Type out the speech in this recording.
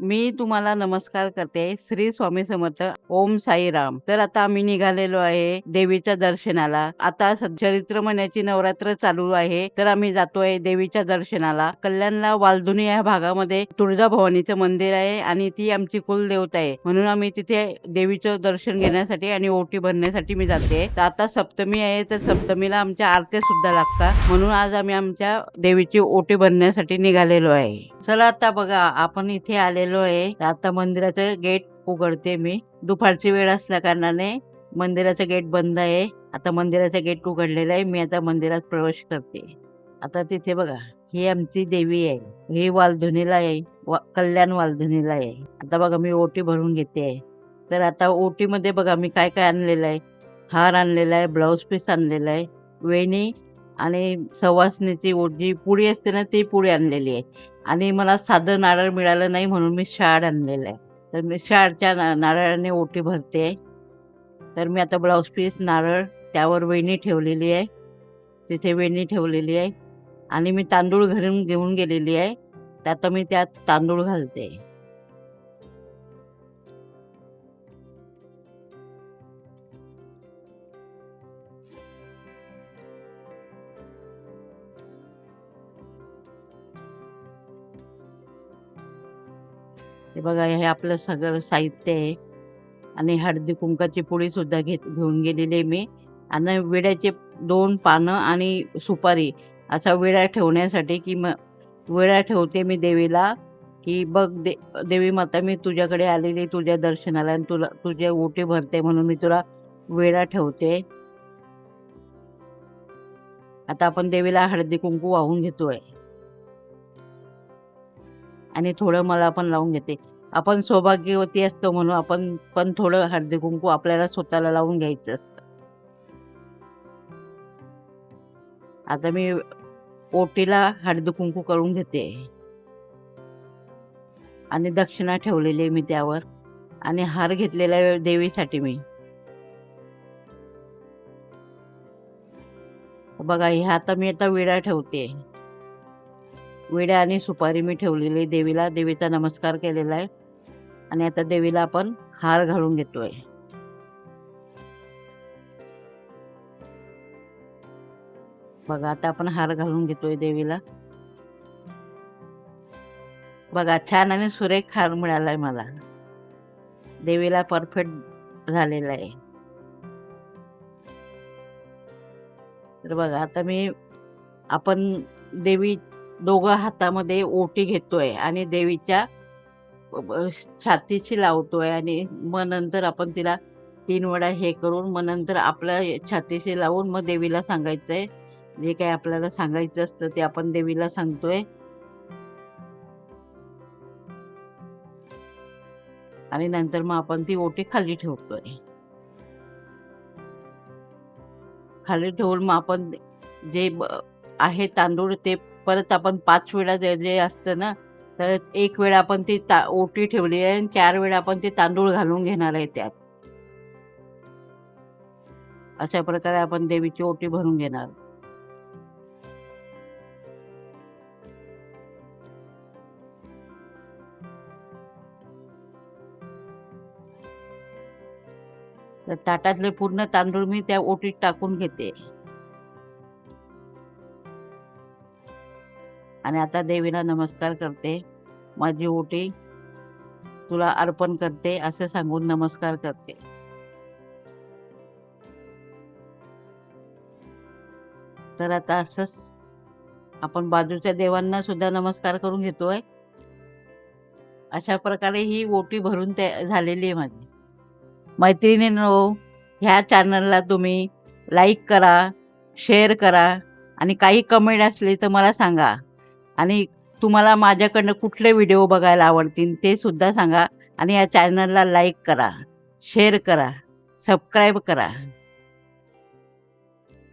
मी तुम्हाला नमस्कार करते. श्री स्वामी समर्थ ओम साईराम तर आता आम्ही निघालेलो आहे देवीच्या दर्शनाला. आता चरित्र महिन्याची नवरात्र चालू आहे. तर आम्ही जातोय देवीच्या दर्शनाला. कल्याणला वालधुनी या भागामध्ये तुळजाभवानीचं मंदिर आहे आणि ती आमची कुलदेवता आहे. म्हणून आम्ही तिथे देवीचं दर्शन घेण्यासाठी आणि ओटी भरण्यासाठी मी जाते. तर आता सप्तमी आहे. तर सप्तमीला आमच्या आरत्या सुद्धा लागतात. म्हणून आज आम्ही आमच्या देवीची ओटी भरण्यासाठी निघालेलो आहे. चला आता बघा आपण इथे आलेलो आहे. आता मंदिराचं गेट उघडते मी. दुपारची वेळ असल्या कारणाने मंदिराचं गेट बंद आहे. आता मंदिराचं गेट उघडलेलं आहे. मी आता मंदिरात प्रवेश करते. आता तिथे बघा ही आमची देवी आहे. ही वालधुनीला आहे. वा- कल्याण वालधुनीला आहे. आता बघा मी ओटी भरून घेते. आहे तर आता ओटीमध्ये बघा मी काय काय आणलेलं आहे. हार आणलेला आहे ब्लाऊज पीस आणलेला आहे. वेणी आणि सवासणीची ओट जी पुडी असते ना ती पुडी आणलेली आहे. आणि मला साधं नारळ मिळालं नाही म्हणून मी शाळ आणलेलं आहे. तर मी शाळच्या ना नारळाने ओटी भरते तर मी आता ब्लाऊज पीस नारळ त्यावर वेणी ठेवलेली आहे. तिथे वेणी ठेवलेली आहे. आणि मी तांदूळ घरून घेऊन गेलेली आहे. तर आता मी त्यात तांदूळ घालते. हे बघा हे आपलं सगळं साहित्य आहे. आणि हळदी कुंकाची पुडी सुद्धा घेत घेऊन गेलेली आहे मी. आणि विड्याचे दोन पानं आणि सुपारी असा विडा ठेवण्यासाठी की मग विडा ठेवते मी देवीला की बघ दे देवी माता मी तुझ्याकडे आलेली तुझ्या दर्शनाला आणि तुला तुझे ओटी भरते म्हणून मी तुला वेळा ठेवते. आता आपण देवीला हळदी कुंकू वाहून घेतोय. आणि थोडं मला पण लावून घेते. आपण सौभाग्यवती असतो म्हणून आपण पण थोडं हळदी कुंकू आपल्याला स्वतःला लावून घ्यायचं असतं. आता मी ओटीला हळदी कुंकू करून घेते. आणि दक्षिणा ठेवलेली आहे मी त्यावर. आणि हार घेतलेला आहे देवीसाठी मी. बघा ह्या आता मी आता विडा ठेवते. विड्या आणि सुपारी मी ठेवलेली आहे. देवीला देवीचा नमस्कार केलेला आहे. आणि आता देवीला आपण हार घालून घेतोय. बघा आता आपण हार घालून घेतोय देवीला. बघा छान आणि सुरेख हार मिळाला आहे मला. देवीला परफेक्ट झालेला आहे. तर बघा आता मी आपण देवी दोघं हातामध्ये ओटी घेतोय आणि देवीच्या ब- छातीशी लावतोय आणि मग नंतर आपण तिला तीन वेळा हे करून मग नंतर आपल्या छातीशी लावून मग देवीला सांगायचंय. जे काही आपल्याला सांगायचं असतं ते आपण देवीला सांगतोय. आणि नंतर मग आपण ती ओटी खाली ठेवतोय. खाली ठेवून मग आपण जे ब- आहे तांदूळ ते परत आपण पाच वेळा जे जे असतं ना तर एक वेळा आपण ती ता ओटी ठेवली आहे आणि चार वेळा आपण ते तांदूळ घालून घेणार आहे त्यात. अशा प्रकारे आपण देवीची ओटी भरून घेणार. तर ताटातले पूर्ण तांदूळ मी त्या ओटीत टाकून घेते. आणि आता देवीला नमस्कार करते. माझी ओटी तुला अर्पण करते असे सांगून नमस्कार करते. तर आता असंच आपण बाजूच्या देवांना सुद्धा नमस्कार करून घेतोय. अशा प्रकारे ही ओटी भरून ते झालेली आहे माझी. मैत्रिणींनो ह्या चॅनलला तुम्ही लाईक करा शेअर करा आणि काही कमेंट असली तर मला सांगा. आणि तुम्हाला माझ्याकडनं कुठले व्हिडिओ बघायला आवडतील ते सुद्धा सांगा आणि या चॅनलला लाईक करा शेअर करा सबस्क्राईब करा.